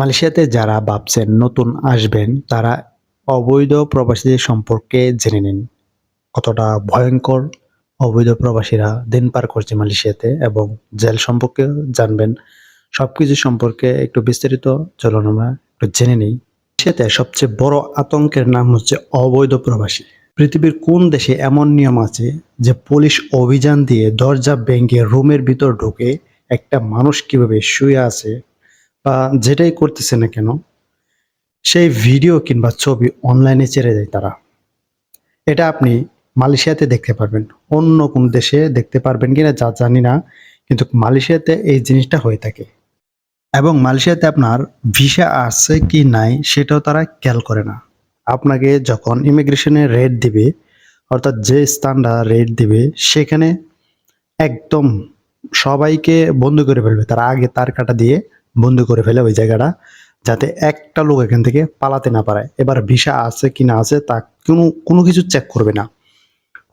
মালয়েশিয়াতে যারা ভাবছেন নতুন আসবেন, তারা অবৈধ প্রবাসীদের সম্পর্কে জেনে নিন। কতটা ভয়ঙ্কর অবৈধ প্রবাসীরা দিন পার করছে মালয়েশিয়াতে এবং জেল সম্পর্কে জানবেন। সবকিছু সম্পর্কে একটু বিস্তারিত চলুন আমরা একটু জেনে নিই। মালয়েশিয়াতে সবচেয়ে বড় আতঙ্কের নাম হচ্ছে অবৈধ প্রবাসী। পৃথিবীর কোন দেশে এমন নিয়ম আছে যে পুলিশ অভিযান দিয়ে দরজা ভেঙে রুমের ভিতর ঢুকে একটা মানুষ কীভাবে শুয়ে আছে বা যেটাই করতেছে না কেন, সেই ভিডিও কিংবা ছবি অনলাইনে ছেড়ে দেয় তারা। এটা আপনি মালয়েশিয়াতে দেখতে পারবেন। অন্য কোন দেশে দেখতে পারবেন কিনা যা জানি না, কিন্তু মালয়েশিয়াতে এই জিনিসটা হয়ে থাকে। এবং মালয়েশিয়াতে আপনার ভিসা আছে কি নাই সেটাও তারা খেয়াল করে না। আপনাকে যখন ইমিগ্রেশনে রেট দিবে, অর্থাৎ যে স্থানটা রেট দিবে, সেখানে একদম সবাইকে বন্ধ করে ফেলবে। তারা আগে তার কাটা দিয়ে বন্ধ করে ফেলে ওই জায়গাটা, যাতে একটা লোক এখান থেকে পালাতে না পারে। এবার ভিসা আছে কি না আছে তা কোনো কোনো কিছু চেক করবে না।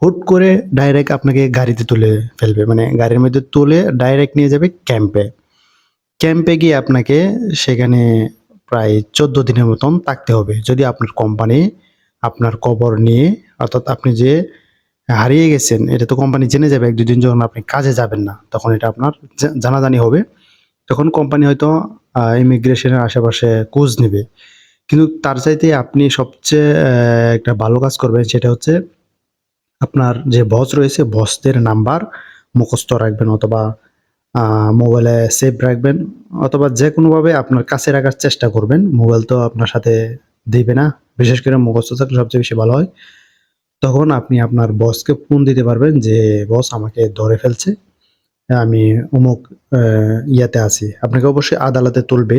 হুট করে ডাইরেক্ট আপনাকে গাড়িতে তুলে ফেলবে। মানে গাড়ির মধ্যে তুলে ডাইরেক্ট নিয়ে যাবে ক্যাম্পে ক্যাম্পে গিয়ে আপনাকে সেখানে প্রায় চোদ্দ দিনের মতন থাকতে হবে। যদি আপনার কোম্পানি আপনার কবর নিয়ে, অর্থাৎ আপনি যে হারিয়ে গেছেন, এটা তো কোম্পানি জেনে যাবে, এক দুদিন যখন আপনি কাজে যাবেন না, তখন এটা আপনার জানাজানি হবে। তখন কোম্পানি হয়তো ইমিগ্রেশনের আশেপাশে খোঁজ নেবে। কিন্তু তার চাইতে আপনি সবচেয়ে একটা ভালো কাজ করবেন সেটা হচ্ছে আপনার যে বস রয়েছে বসদের নাম্বার মুখস্থ রাখবেন অথবা মোবাইলে সেভ রাখবেন অথবা যে কোনোভাবে আপনার কাছে রাখার চেষ্টা করবেন। মোবাইল তো আপনার সাথে দিবে না, বিশেষ করে মুখস্থ থাকলে সবচেয়ে বেশি ভালো হয়। তখন আপনি আপনার বসকে ফোন দিতে পারবেন যে বস আমাকে ধরে ফেলছে। আমি অমুক ইয়াতে আছি। আপনাকে অবশ্যই আদালতে তুলবে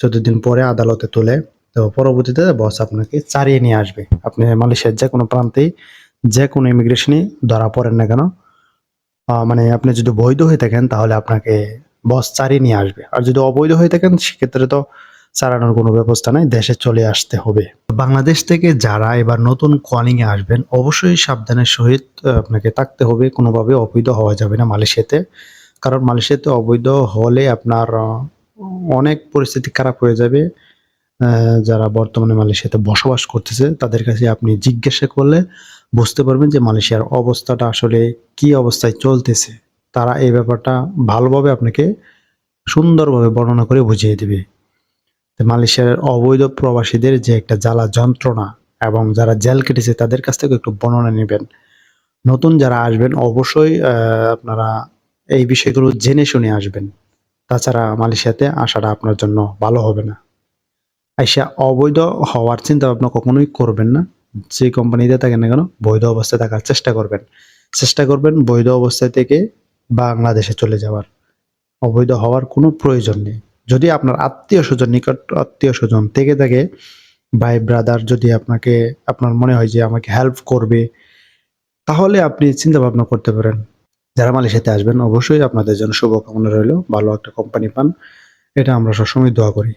চোদ্দ দিন পরে আদালতে তুলে। তো পরবর্তীতে বস আপনাকে চারিয়ে নিয়ে আসবে। আপনি মালয়েশিয়ার যে কোনো প্রান্তেই, যে কোনো ইমিগ্রেশনই ধরা পড়েন না কেন। মানে আপনি যদি বৈধ হয়ে থাকেন, তাহলে আপনাকে বস চারিয়ে নিয়ে আসবে। আর যদি অবৈধ হয়ে থাকেন, সেক্ষেত্রে তো চালানোর কোনো ব্যবস্থা নাই, দেশে চলে আসতে হবে। বাংলাদেশ থেকে যারা এবার নতুন কলিং এ আসবেন, অবশ্যই সাবধানের সহিত আপনাকে থাকতে হবে, কোনোভাবে অবৈধ হওয়া যাবে না মালয়েশিয়াতে। কারণ মালয়েশিয়াতে অবৈধ হলে আপনার অনেক পরিস্থিতি খারাপ হয়ে যাবে। যারা বর্তমানে মালয়েশিয়াতে বসবাস করতেছে, তাদের কাছে আপনি জিজ্ঞাসা করলে বুঝতে পারবেন যে মালয়েশিয়ার অবস্থাটা আসলে কি অবস্থায় চলতেছে। তারা এই ব্যাপারটা ভালোভাবে আপনাকে সুন্দরভাবে বর্ণনা করে বুঝিয়ে দিবে। মালয়েশিয়ার অবৈধ প্রবাসীদের যে একটা জ্বালা যন্ত্রণা এবং যারা জেল কেটেছে তাদের কাছ থেকে একটু বর্ণনা নেবেন। নতুন যারা আসবেন, অবশ্যই আপনারা এই বিষয়গুলো জেনে শুনে আসবেন। তাছাড়া মালয়েশিয়াতে আসাটা আপনার জন্য ভালো হবে না। আইসা অবৈধ হওয়ার চিন্তা ভাবনা কখনোই করবেন না। যে কোম্পানিতে থাকেন না কেন, বৈধ অবস্থায় থাকার চেষ্টা করবেন। চেষ্টা করবেন বৈধ অবস্থায় থেকে বাংলাদেশে চলে যাওয়ার। অবৈধ হওয়ার কোনো প্রয়োজন নেই। যদি আপনার আত্মীয় স্বজন, নিকট আত্মীয় স্বজন থেকে থাকে, ভাই ব্রাদার যদি আপনাকে, আপনার মনে হয় যে আমাকে হেল্প করবে, তাহলে আপনি চিন্তা ভাবনা করতে পারেন। যারা মালয়েশিয়াতে আসবেন, অবশ্যই আপনাদের জন্য শুভকামনা রইল। ভালো একটা কোম্পানি পান। এটা আমরা সবসময় দোয়া করি।